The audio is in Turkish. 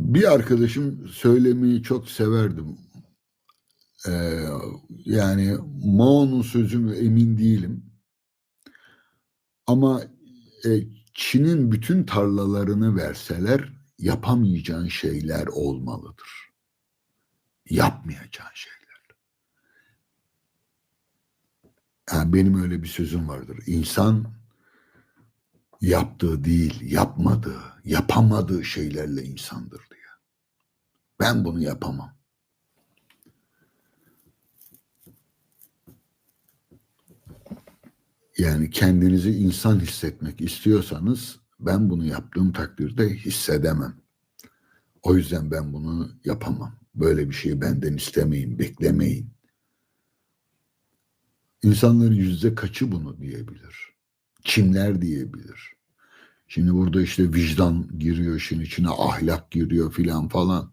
Bir arkadaşım söylemeyi çok severdim. Ee, yani Mao'nun sözü mü emin değilim. Ama e, Çin'in bütün tarlalarını verseler yapamayacağın şeyler olmalıdır. Yapmayacağın şeyler. Yani benim öyle bir sözüm vardır. İnsan yaptığı değil, yapmadığı, yapamadığı şeylerle insandır diye. Ben bunu yapamam. Yani kendinizi insan hissetmek istiyorsanız ben bunu yaptığım takdirde hissedemem. O yüzden ben bunu yapamam. Böyle bir şeyi benden istemeyin, beklemeyin. İnsanların yüzde kaçı bunu diyebilir? Kimler diyebilir? Şimdi burada işte vicdan giriyor işin içine, ahlak giriyor filan falan.